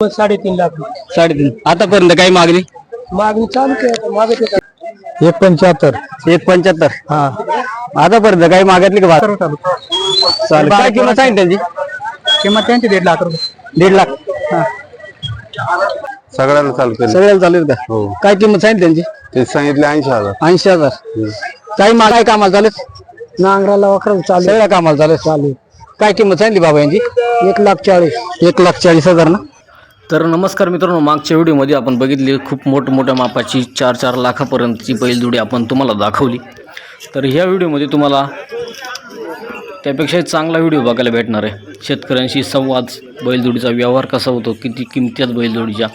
मग साडेतीन लाख साडेतीन. आतापर्यंत काही मागणी? मागणी चालू केली मागत एक पंच्याहत्तर. एक पंच्याहत्तर. हा. आतापर्यंत काही मागितली का चालेल. काय किंमत सांगितली त्यांची? किंमत त्यांची दीड लाख रुपये. दीड लाख. सगळ्यांना चालू केलं. सगळ्याला चालेल का? हो. काय किंमत सांगितली त्यांची? ते सांगितले ऐंशी हजार. ऐंशी हजार. काही मा काय कामाला चालेल नांगराला वखर चालू सगळ्या कामाला चालेल चालेल काय किंमत सांगितली बाबा यांची? एक लाख चाळीस. एक लाख चाळीस हजार ना? तर नमस्कार मित्रांनो मागच्या व्हिडिओमध्ये आपण बघितली खूप मोठमोठ्या मापाची चार चार लाखापर्यंतची बैलजोडी आपण तुम्हाला दाखवली. तर ह्या व्हिडिओमध्ये तुम्हाला त्यापेक्षा चांगला व्हिडिओ बघायला भेटणार आहे. शेतकऱ्यांशी संवाद बैलजोडीचा व्यवहार कसा होतो किती किमत्यात बैलजोडीच्या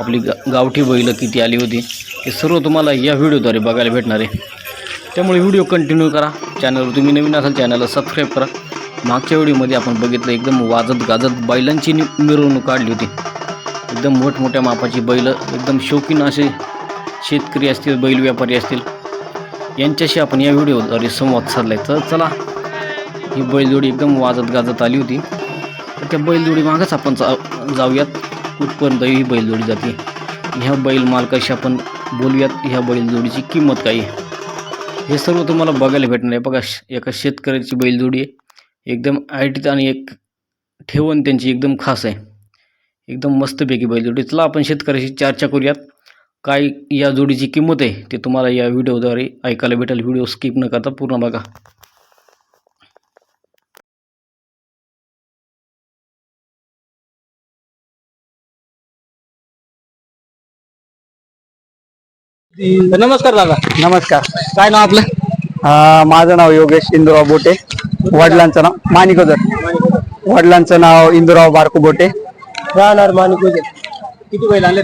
आपली गा गावठी बैलं किती आली होती हे सर्व तुम्हाला या व्हिडिओद्वारे बघायला भेटणार आहे. त्यामुळे व्हिडिओ कंटिन्यू करा. चॅनलवर तुम्ही नवीन असाल चॅनलला सबस्क्राईब करा. मागच्या व्हिडिओमध्ये आपण बघितलं एकदम वाजत गाजत बैलांची नि- मिरवणूक काढली होती. एकदम मोठमोठ्या मापाची बैल एकदम शौकीन असे शेतकरी असतील बैल व्यापारी असतील. यांच्याशी आपण या व्हिडिओद्वारे संवाद साधला आहे तर चला ही बैलजोडी एकदम वाजत गाजत आली होती. तर त्या बैलजोडी मागच आपण जा जाऊयात. कुठपर्यंत ही बैलजोडी जाते. ह्या बैल मालकाशी आपण बोलूयात. ह्या बैलजोडीची किंमत काय आहे? हे सर्व तुम्हाला बघायला भेटणार आहे. बघा श- एका शेतकऱ्याची बैलजोडी आहे. एकदम आयटीत आणि एक ठेवण त्यांची एकदम खास आहे. एकदम मस्तपैकी बैलजोडी चला आपण शेतकऱ्याशी चर्चा करूयात. काय या जोडीची किंमत आहे ते तुम्हाला या व्हिडिओद्वारे ऐकायला भेटेल. व्हिडिओ स्किप न करता पूर्ण बघा. नमस्कार दादा. नमस्कार. काय नाव आपलं? माझं नाव योगेश इंदुराव बोटे. वडिलांचं नाव माणिकोदर वडिलांचं नाव इंदुराव बारकू बोटे. राहणार माणिक किती बैल आणले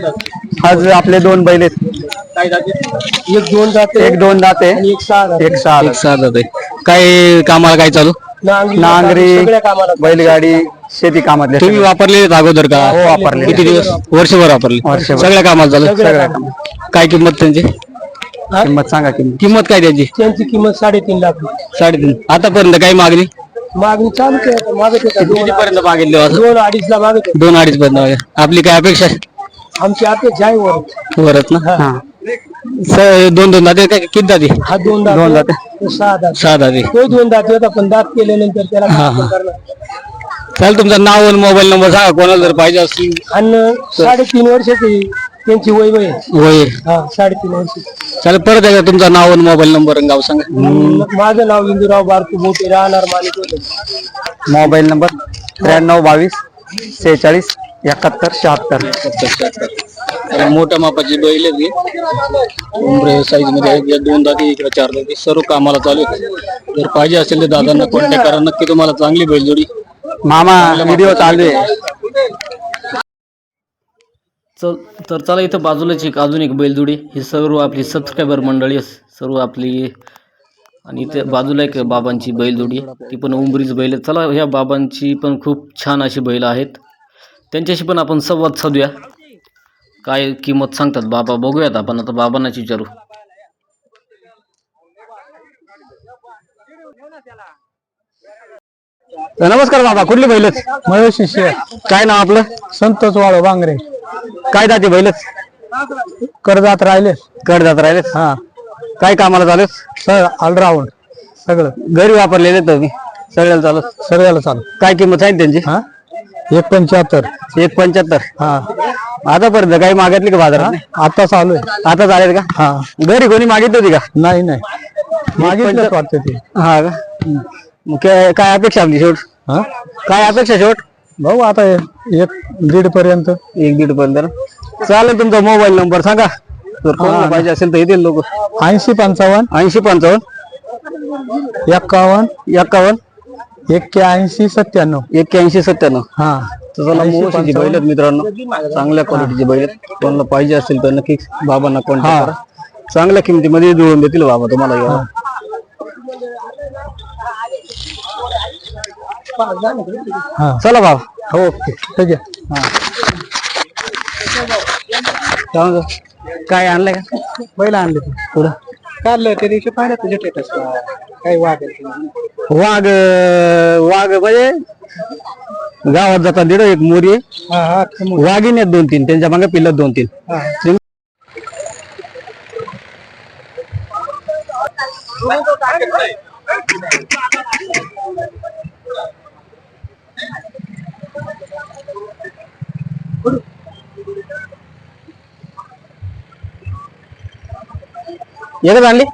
आज? आपले दोन बैल आहेत. काय जाते एक दोन जाते एक दोन दाते आणि एक सहा जाते एक सहा एक जाते काय कामाला काय चालू? नांगरी नांगरी सगळ्या कामाला. बैलगाडी शेती कामातले तुम्ही वापरले अगोदर का? हो वापरले किती दिवस? वर्षभर वापरले. वर्षभर. सगळ्या कामाला चालू? सगळ्या काय किंमत त्यांची? किंमत सांगा किंमत. किंमत काय त्याची? त्यांची किंमत साडेतीन लाख साडेतीन. आतापर्यंत काही मागणी? मागणी चालू केली मागत होता दोन कितीपर्यंत मागितले हो असं? दोन अडीच ला मागत होते. दोन अडीच पर्यंत मागे. आपली काय अपेक्षा आहे? आमची अपेक्षा आहे वर वरच ना? हा. स- दोन दोन दाते काय? किती दाते? हा दोन दात. दोन दाते. तो सहा दात. सहा दाते. तो दोन दात होता पण दात केल्यानंतर त्याला हा, हा. करणार. चालेल तुमचं नाव आणि मोबाईल नंबर सांगा. कोणाला जर पाहिजे असतील. आणि साडेतीन वर्षाची त्यांची वय वय आहे. होय हा साडेतीन वर्ष चालेल परत एकदा तुमचा नाव आणि मोबाईल नंबर आणि गाव सांगा. माझं नाव इंदुराव बारकू मोठे राहणार मालिक होते. मोबाईल नंबर त्र्याण्णव बावीस सेहेचाळीस एकाहत्तर शहात्तर. मोठ्या मापाची बैल आहेत. साईजमध्ये आहेत. या दोन दाती इकडे चार दाती. सर्व कामाला चालू आहेत. जर पाहिजे असेल तर दादांना कॉन्टॅक्ट करा. नक्की तुम्हाला चांगली बैलजोडी. मामा व्हिडिओ चालू आहे. चल तर चला इथं बाजूलाच एक अजून एक बैलजोडी. ही सर्व आपली सबस्क्रायबर मंडळी. सर्व आपली आणि इथे बाजूला एक बाबांची बैलजोडी. आहे. ती पण उंबरीच बैल आहे चला ह्या बाबांची पण खूप छान अशी बैल आहेत. त्यांच्याशी पण आपण संवाद साधूया. काय किंमत सांगतात बाबा बघूयात आपण. आता बाबांनाच विचारू. तर नमस्कार बाबा कुठली बैलच महेश शिष्य. काय नाव आपलं? संतोष वाळो बांगरे. काय जाते बैलच कर्जात राहिले. कडदात राहिलेत? हा. काय कामाला चालू सर ऑलराऊंड सगळं. घरी वापरलेले तुम्ही? सगळ्याला चालू सगळ्याला चालू. काय किंमत सांगितली त्यांची? हा? एक पंच्याहत्तर. एक पंच्याहत्तर? हा. आतापर्यंत काही मागितली का बाजारात? आता चालू आहे. आता चालेल का? हा. घरी कोणी मागितली होती का? नाही नाही. मागितलं वाटतं ते. हा का? मग काय काय अपेक्षा आपली शेवट? हा? काय अपेक्षा शेवट? भाऊ आता एक दीड पर्यंत. एक दीड पर्यंत? चालेल तुमचा मोबाईल नंबर सांगा. जर कोणाला पाहिजे असेल तर येतील लोक. ऐंशी पंचावन्न. ऐंशी पंचावन्न. एक्कावन्न. एक्कावन्न. एक्क्याऐंशी सत्त्याण्णव. एक्क्याऐंशी सत्त्याण्णव. हा. तर चला मोशीची बैल आहेत मित्रांनो. चांगल्या क्वालिटीची बैल आहेत. कोणाला पाहिजे असेल तर नक्की बाबांना कॉन्टॅक्ट करा. चांगल्या किमतीमध्ये जुळून देतील बाबा तुम्हाला. एवढं. चला बाबा हो ओके. ठीक आहे. काय? काय आणलंय का? बैल आणले पुढं काल त्या दिवशी पाहिलं तुझ्या टेटस काही वाघ वाघ वाघ म्हणजे गावात जातात दीड एक मोरी. हा हा. वाघीण आहेत दोन तीन. त्यांच्या मागे पिल्लत दोन तीन. एकच आणली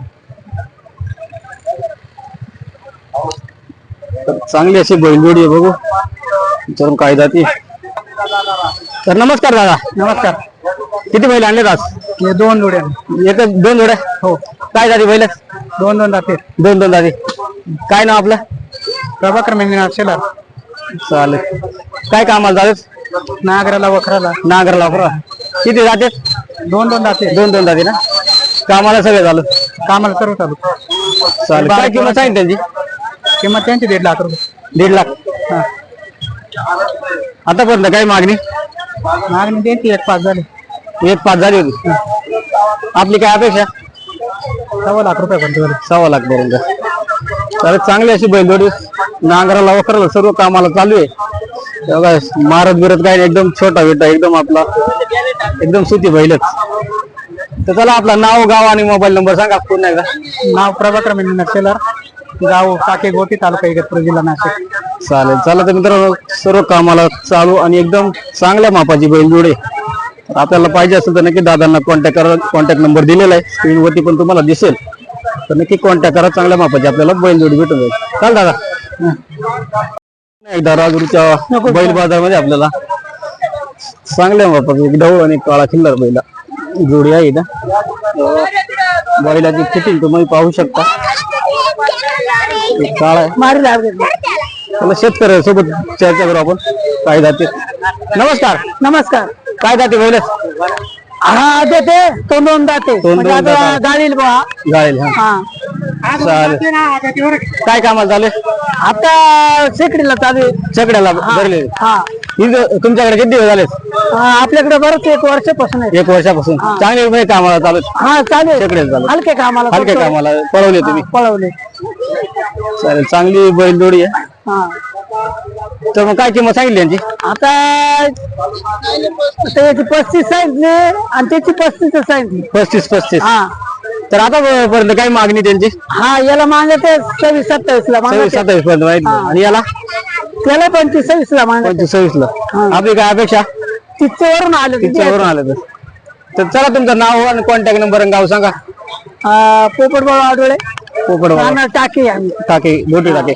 चांगली अशी बैलजोडी आहे बघू. विचारून काय जाते. तर नमस्कार दादा. नमस्कार. किती बैल आणले आज? हे दोन जोड्या. एक दोन जोड्या? हो. काय जाते बैल? दोन दोन जाते. दोन दोन जाते. काय नाव आपलं? प्रभाकर मेंदिनाथ शेलार. चालेल. काय कामाला जाते नागराला वखराला. नागरला वापरा किती जाते? दोन दोन जाते. दोन दोन जाते ना? कामाला सगळं झालं. कामाला सर्व चालू. चालेल. काय किंमत सांगितली त्यांची? किंमत त्यांची दीड लाख रुपये. दीड लाख. हा. आतापर्यंत काय मागणी? मागणी त्यांची एक पाच झाले. एक पाच झाली होती. आपली काय अपेक्षा? सव्वा लाख रुपये पण सव्वा लाख पर्यंत. तर चांगली अशी बैलजोडी. नांगराला वखराला सर्व कामाला चालू आहे. तेव्हा मारत बिरत काय नाही, एकदम छोटा बेटा एकदम आपला एकदम सुती बैलच. तर चला आपला नाव गाव आणि मोबाईल नंबर सांगा पुन्हा एकदा नाव प्रभाकर मेंदिनाथ शेलार गाव काके गोटी तालुका इगतपुर जिल्हा नाशिक. चालेल चला तर मित्रांनो सर्व कामाला चालू आणि एकदम चांगल्या मापाची बैलजोडी आहे. तर आपल्याला पाहिजे असेल तर नक्की दादांना कॉन्टॅक्ट करा कॉन्टॅक्ट नंबर दिलेला आहे. स्क्रीनवरती पण तुम्हाला दिसेल. तर नक्की कॉन्टॅक्ट करा चांगल्या मापाची आपल्याला बैलजोडी भेटून जाईल. चाल दादा? एकदा राजूरच्या बैल बाजारमध्ये आपल्याला चांगल्या मापाची एक ढवळ आणि काळा खिल्लार बैला. जोडी आहे बैलाची फिटिंग तुम्ही पाहू शकता. काळा आहे. चला शेतकऱ्यासोबत चर्चा करू आपण. काय जाते? नमस्कार. नमस्कार. काय जाते बैल हा देते तो दोन जाते. गाडील बा हा. हा. चालेल. काय कामाला झाले आता शेकडीला चालू आहे. छकड्याला भरले हा. इथं तुमच्याकडे किती दिवस झाले आपल्याकडे बरंच एक वर्षापासून आहे. एक वर्षापासून. चांगले म्हणजे कामाला चालू. हा चालेल शेकड्याला चालू हलके कामाला हलक्या करतो. कामाला पळवले तुम्ही. पळवले. चालेल चांगली बैलजोडी आहे. हा. तर मग काय किंमत सांगितली यांची? आता आता याची पस्तीस सांगितली आणि त्याची पस्तीस सांगितली. पस्तीस पस्तीस. हा. तर आता पर्यंत काय मागणी त्यांची? हा याला मागते सव्वीस सत्तावीस ला सव्वीस मागते सत्तावीस पर्यंत माहिती आणि याला? त्याला पंचवीस सव्वीस ला मागते पंचवीस सव्वीस ला. आपली काय अपेक्षा? तिथवरून आले तिच्यावरून आलं तर. तर चला तुमचं नाव आणि कॉन्टॅक्ट नंबर आणि गाव सांगा. पोपट बाबा आडोळे पोपड राहणार टाकी आम्ही टाके लोटी टाके.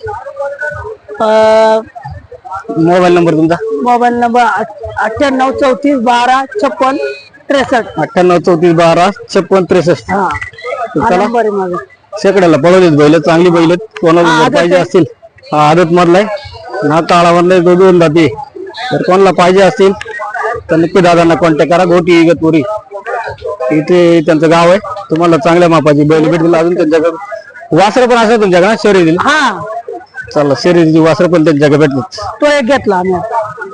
अं, मोबाईल नंबर तुमचा? मोबाईल नंबर अठ्ठ्याण्णव चौतीस बारा छप्पन त्रेसष्ट. अठ्ठ्याण्णव चौतीस बारा छप्पन त्रेसष्ट. हा. चला. नंबर आहे माझा शेकड्याला पळवलेत बैल चांगली बैल. कोणाला जर पाहिजे. असतील हा आदत मधलाय हा काळामधलाय तो दोन जाते. तर कोणाला पाहिजे असतील तर नक्की दादांना कॉन्टॅक्ट करा. गोटी इगतपुरी. इथे त्यांचं गाव आहे. तुम्हाला चांगल्या मापाची बैल भेटतील. अजून त्यांच्याकडे वासर पण असं तुमच्याकडे शर्यतील हा. चला शर्यतीची वासर पण त्यांच्याकडे भेटतील तो एक घेतला आम्ही.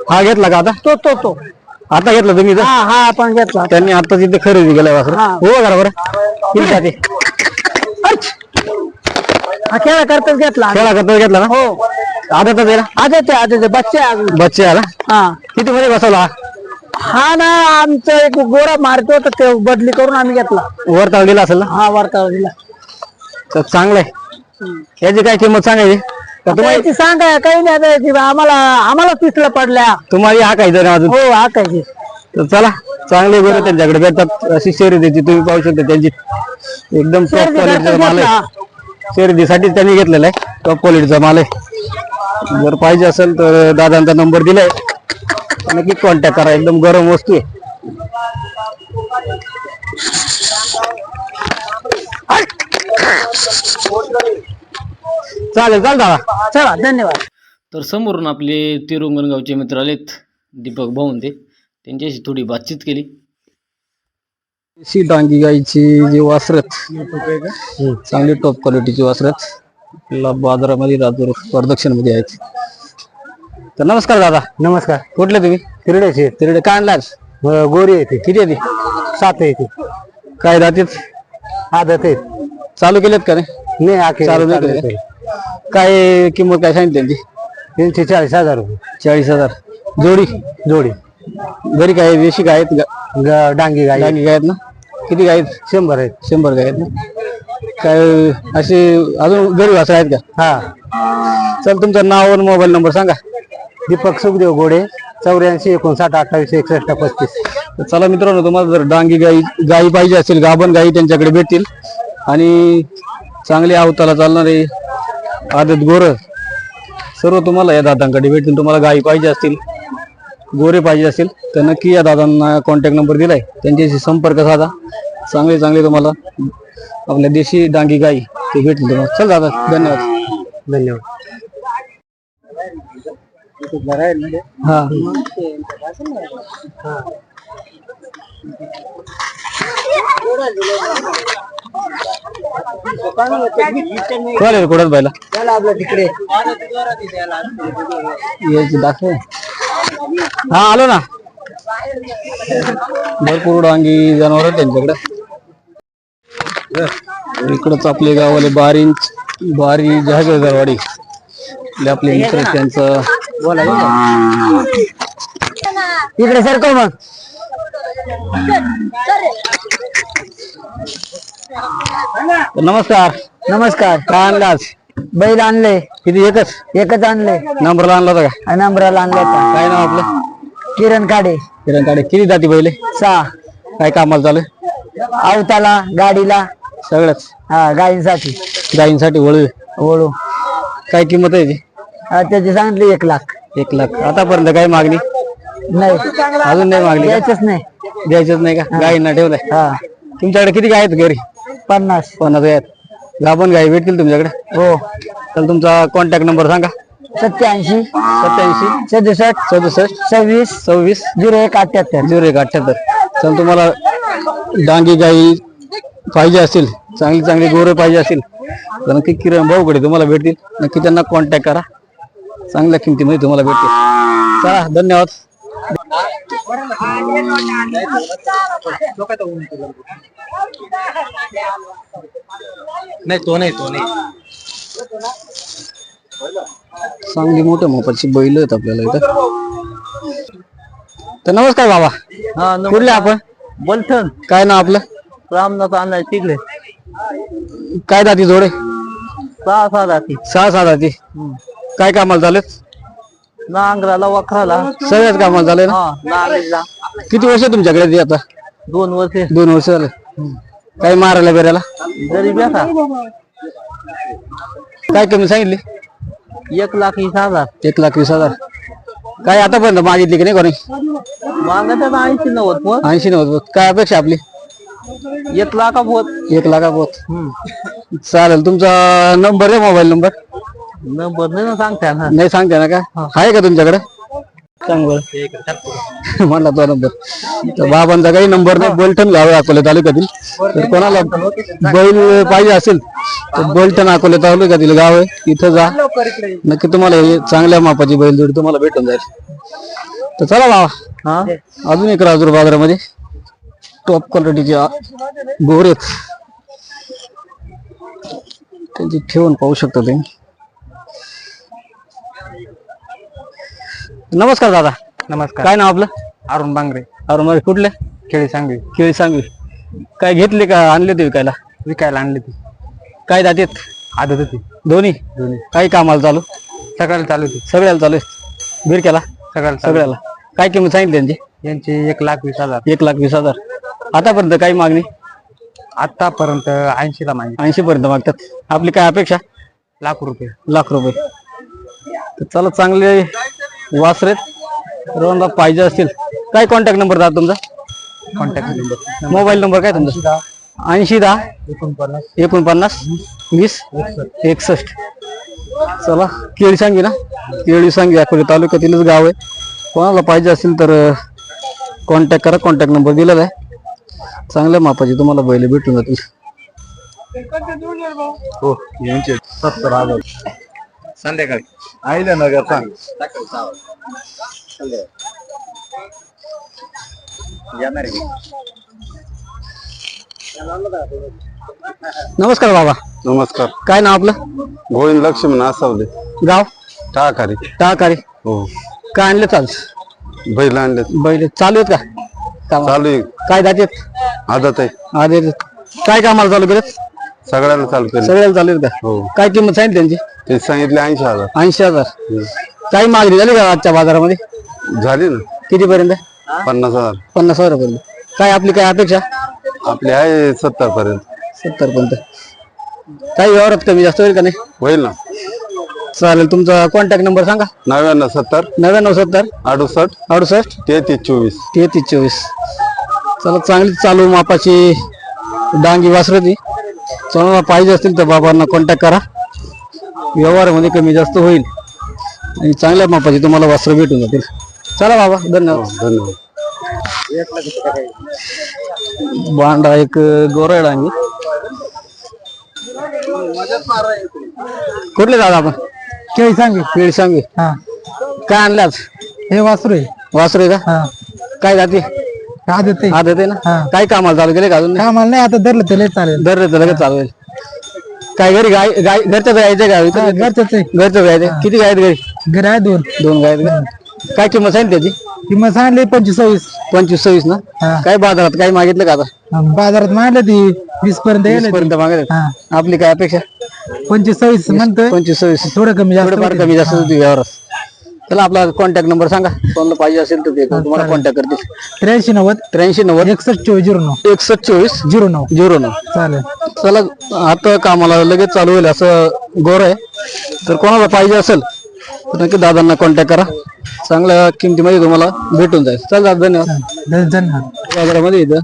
हा घेतला का आता? तो तो तो. आता घेतला तुम्ही इथं? हा हा आपण घेतला त्यांनी आता तिथे खरेदी केलाय वासर. हा. हो करा बरं. किती जाते हा खेळा करताच घेतला. खेळा करता घेतला ना? हो. आहे आजच आहे आजच आहे. बच्चे आहे अजून. बच्चे आला हा. किती मध्ये बसवला? हा? हा ना आमचं एक गोरा मारतो होता ते बदली करून आम्ही घेतला. वर ताळलेला असेल ना? हा वार्तावर दिला. तर चांगलं आहे. याची काय किंमत सांगायची? का तुम्हाला सांगा काही नाही आता याची आम्हाला आम्हाला तिसला पडल्या. तुम्हाला हा काही जण अजून? हो हा काही. तर चला चांगले बरं त्यांच्याकडे भेटतात. अशी शर्यतीची तुम्ही पाहू शकता त्यांची. एकदम टॉप क्वालिटीचा माल आहे. शर्यतीसाठी त्यांनी घेतलेला आहे. टॉप क्वालिटीचा माल आहे. जर पाहिजे असेल तर दादांचा नंबर दिलाय. नक्की कॉन्टॅक्ट करा. एकदम गरम वस्तू आहे. चालेल चाल दादा. चला धन्यवाद. तर समोरून आपले तिरुंगणगावचे मित्र आलेत दीपक भाऊंते त्यांच्याशी थोडी बातचीत केली. शी डांगी गाईची जी वासरत चांगली टॉप क्वालिटीची वासरत आपल्याला बाजारामध्ये राजूर प्रदक्षिणमध्ये आहेत. तर नमस्कार दादा. नमस्कार. कुठले तुम्ही? तिरड्याचे तिकडे काय आणलास गोरी येते किती आहे ती? सात येते काय जातीत? आदत आहेत चालू केलेत का नाही? नाही आखे चालू नाही चालू केले काय किंमत काय सांगितली त्यांची? त्यांचे चाळीस हजार रुपये. चाळीस हजार. जोडी? जोडी. घरी काय देशी गाय आहेत गा- ग- डांगी गाई डांगी गाय आहेत ना? किती गाय आहेत? शंभर आहेत. शंभर गाय आहेत ना? काय असे अजून गरीब असं आहेत का? हा. चल तुमचं नाव आणि मोबाईल नंबर सांगा. दीपक सुखदेव गोडे चौऱ्याऐंशी एकोणसाठ अठ्ठावीस एकसष्ट पस्तीस. तर चला मित्रांनो तुम्हाला जर डांगी गाई गाई पाहिजे असेल गाभण गाई त्यांच्याकडे भेटतील. आणि चांगले अवताला चालणारे आदत गोर. सर्व तुम्हाला या दादांकडे भेटतील तुम्हाला गाई पाहिजे असतील गोरे पाहिजे असतील तर नक्की या दादांना कॉन्टॅक्ट नंबर दिलाय. त्यांच्याशी संपर्क साधा. चांगले चांगले तुम्हाला आपल्या देशी डांगी गाई ते भेटतील तुम्हाला. चल दादा धन्यवाद. धन्यवाद. हा. कुठं बायला यायची दाखव. हा आलो ना. भरपूर डांगी जनावर त्यांच्याकडे. इकडंच आपले गावाले बारी बारी जहागीरवाडी आपले आपले मित्र त्यांचं. इकडे सरकव मग. नमस्कार. नमस्कार. काय आणलं आज? बैल आणले. किती एकच? एकच आणले. नंबरला आणला होता का? नंबराला आणले आता. काय नाव आपलं? किरण काडे. किरण काडे. किती जाती पहिले सहा. काय कामाला चालू? आवताला गाडीला. सगळंच. हा गायींसाठी. गायींसाठी वळू. ओळू काय किंमत आहे याची? हा, त्याची सांगितली एक लाख. एक लाख. आतापर्यंत काय मागणी? नाही. अजून नाही मागली का? द्यायचंच नाही. द्यायचंच नाही का? गायींना ठेवलंय. हा. तुमच्याकडे किती गाय आहेत घरी? पन्नास. पन्नास गाय आहेत. गाई भेटतील तुमच्याकडे? हो. तर तुमचा कॉन्टॅक्ट नंबर सांगा. सत्याऐंशी. सत्याऐंशी. सदुसष्ट. सदुसष्ट. सव्वीस. सव्वीस. झिरो एक अठ्याहत्तर झिरो एक अठ्ठ्याहत्तर. चल तुम्हाला डांगी गाई पाहिजे असतील चांगली चांगली गोरे पाहिजे असतील तर नक्की किरण भाऊकडे तुम्हाला भेटतील. नक्की त्यांना कॉन्टॅक्ट करा. चांगल्या किमतीमध्ये तुम्हाला भेटतील. चला धन्यवाद. नाही तो नाही तो नाही. चांगली मोठ्या मोपाची बैल आहेत आपल्याला इथं. तर नमस्कार बाबा. हा कुठले आपण? बोलथन काय नाव आपलं? रामनाथ आणलाय तिकडे. काय दाती जोडे? सहा सहा जाती. सहा सहा दाती काय कामाला चालेल नांगराला वखराला. सगळ्याच कामाला झाले ना? हा नांगरीला. किती वर्ष तुमच्याकडे ती आता? दोन वर्षे. दोन वर्ष झाले. काय मारायला बेरायला? जरी बेसा काय कमी सांगितली? एक लाख वीस हजार. एक लाख वीस हजार. काय आतापर्यंत मागितली की नाही कोणी? मागत ऐंशी नव्वद पोत ऐंशी नव्वद काय अपेक्षा आपली? एक लाखा पोत एक लाखा पोत चालेल तुमचा नंबर आहे मोबाईल नंबर? नंबर नाही ना सांगता ना. नाही सांगते ना का? आहे का तुमच्याकडे? सांग बरं म्हणला तो नंबर. तर बाबांचा काही नंबर नाही. बोलटण गाव अकोले तालुक्यातील. तर कोणाला बैल पाहिजे असेल तर बोलटण अकोले तालुक्यातील गाव आहे. तिथं जा. नक्की तुम्हाला हे चांगल्या मापाची बैलजोडी तुम्हाला भेटून जाईल. तर चला बाबा. हा? अजून एक राजूर बाजारामध्ये. टॉप क्वालिटीचे गोर. आहेत त्यांची ठेवून पाहू शकता तुम्ही. नमस्कार दादा. नमस्कार. काय नाव आपलं? अरुण बांगरे. अरुण मारे कुठले? खेळी सांगली केळी सांगवी. काय घेतले का आणले ते विकायला? विकायला आणली ती काय दातेत आदत होती. दोन्ही? दोन्ही. काही कामाला चालू? सकाळी चालू होती. सगळ्याला चालू आहे? बिरक्याला सकाळी सगळ्याला काय किंमत सांगितली त्यांची यांची एक लाख वीस हजार. एक लाख वीस हजार. आतापर्यंत काही मागणी? आतापर्यंत ऐंशी ला मागितली. ऐंशी पर्यंत मागतात. आपली काय अपेक्षा? लाख रुपये. लाख रुपये. तर चला चांगले वासरेत सर्वांना पाहिजे असतील. काय कॉन्टॅक्ट नंबर द्या तुमचा? कॉन्टॅक्ट नंबर मोबाईल नंबर काय तुमचा? ऐंशी दहा. एकोणपन्नास. एकोणपन्नास. वीस. एकसष्ट. चला केळी सांगी ना. केळी सांगी. अकोले तालुक्यातीलच गाव आहे. कोणाला पाहिजे असेल तर कॉन्टॅक्ट करा. कॉन्टॅक्ट नंबर दिलेला आहे. चांगल्या मापाची तुम्हाला बैल भेटून जातील. हो यांचे सत्तर हजार. संध्याकाळी. आईला नगर सांग. नमस्कार बाबा. नमस्कार. काय नाव आपलं? गोविंद लक्ष्मण असावले गाव? टाकारी टाकारी हो. काय आणलं चाल? बैल आणले बैल चालू आहेत का? कामं? चालू आहे. काय जाते आदत आहे. आधी काय कामाला चालू केलं? सगळ्यांना चालू केलं. सगळ्याला चालू आहेत का? हो. काय किंमत सांगितली त्यांची? ते सांगितले ऐंशी हजार. ऐंशी हजार. काही मागणी झाली का आजच्या बाजारामध्ये? झाली ना. कितीपर्यंत? पन्नास हजार. पन्नास हजारापर्यंत. काय आपली काय अपेक्षा? आपले आहे सत्तर पर्यंत सत्तर पर्यंत काही व्यवहारात कमी जास्त होईल का नाही? होईल ना. चालेल तुमचा कॉन्टॅक्ट नंबर सांगा. नव्याण्णव सत्तर. नव्याण्णव सत्तर. अडुसष्ट. अडुसष्ट. तेहतीस चोवीस. तेहतीस चोवीस. चला चांगली चालू मापाची डांगी वासरती चला पाहिजे असतील तर बाबांना कॉन्टॅक्ट करा. व्यवहारामध्ये कमी जास्त होईल. आणि चांगल्या मापाची तुम्हाला वस्त्र भेटून जातील. चला बाबा धन्यवाद. धन्यवाद. बांडा एक गोरड डांगी कुठले दादा आपण? केळी सांगे. केळी सांगे. हा. काय आणले आज? हे वासरू आहे. वासरू आहे का? हा. काय जाते? आदत आहे. आदत आहे ना? काय कामाला चालू केले का अजून? नाही? आम्हाला नाही आता धरलं तर लय चालेल. दर रे लगेच चालू होईल. काय घरी गाय गाय घरच्याच गायचे घरचंच आहे घरच्याच गायचे किती गाय आहेत घरी? घर आहे दोन. दोन गाय आहेत का? काय किंमत आहे त्याची? किंमत सांगली पंचवीस पंचवीस सव्वीस ना? हा. काय बाजारात काय मागितलं का आता? बाजारात मांडलं ती वीस पर्यंत येईल पर्यंत मागितलं. हा. आपली काय अपेक्षा? पंचवीस सव्वीस म्हणतोय. पंचवीस सव्वीस थोडं कमी जास्त थोडंफार कमी जास्त होती व्यवहारात. चला आपला कॉन्टॅक्ट नंबर सांगा. कोणाला पाहिजे असेल तर ते तुम्हाला कॉन्टॅक्ट करतील. त्र्याऐंशी नव्वद. त्र्याऐंशी नव्वद. एकसष्ट चोवीस झिरो नऊ. एकसष्ट चोवीस झिरो नऊ. झिरो नऊ. चालेल. चला आता कामाला लगेच चालू होईल असं गोर आहे. तर कोणाला पाहिजे असेल तर नक्की दादांना कॉन्टॅक्ट करा. चांगल्या किमतीमध्ये तुम्हाला भेटून जाईल. चल दादा धन्यवाद. ध- धन्यवाद. बाजारामध्ये इथं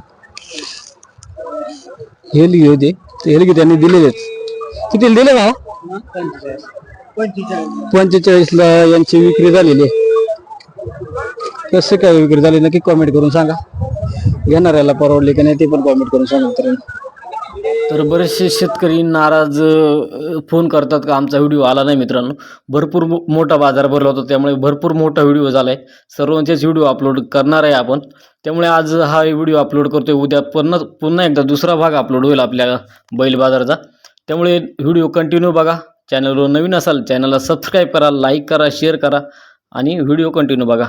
हेलगी होती. ते हेलगी त्यांनी दिलेले किती दिले ना पंचेचाळीसला यांची विक्री झालेली आहे. कसं काय विक्री झाली नक्की कॉमेंट करून सांगा. घेणाऱ्याला परवडली की नाही ते पण कॉमेंट करून सांगा मित्रांनो. तर बरेचसे शेतकरी नाराज फोन करतात का आमचा व्हिडिओ आला नाही मित्रांनो. भरपूर मो- मोठा बाजार भरला होता त्यामुळे भरपूर मोठा व्हिडिओ झाला आहे सर्वांचेच व्हिडिओ अपलोड करणार आहे आपण. त्यामुळे आज हा व्हिडिओ अपलोड करतोय उद्या पुन्हा पुन्हा एकदा दुसरा भाग अपलोड होईल आपल्या बैल बाजारचा. त्यामुळे व्हिडिओ कंटिन्यू बघा. चॅनलवर नवीन असाल चॅनलला सबस्क्राईब करा लाईक करा शेअर करा आणि व्हिडिओ कंटिन्यू बघा.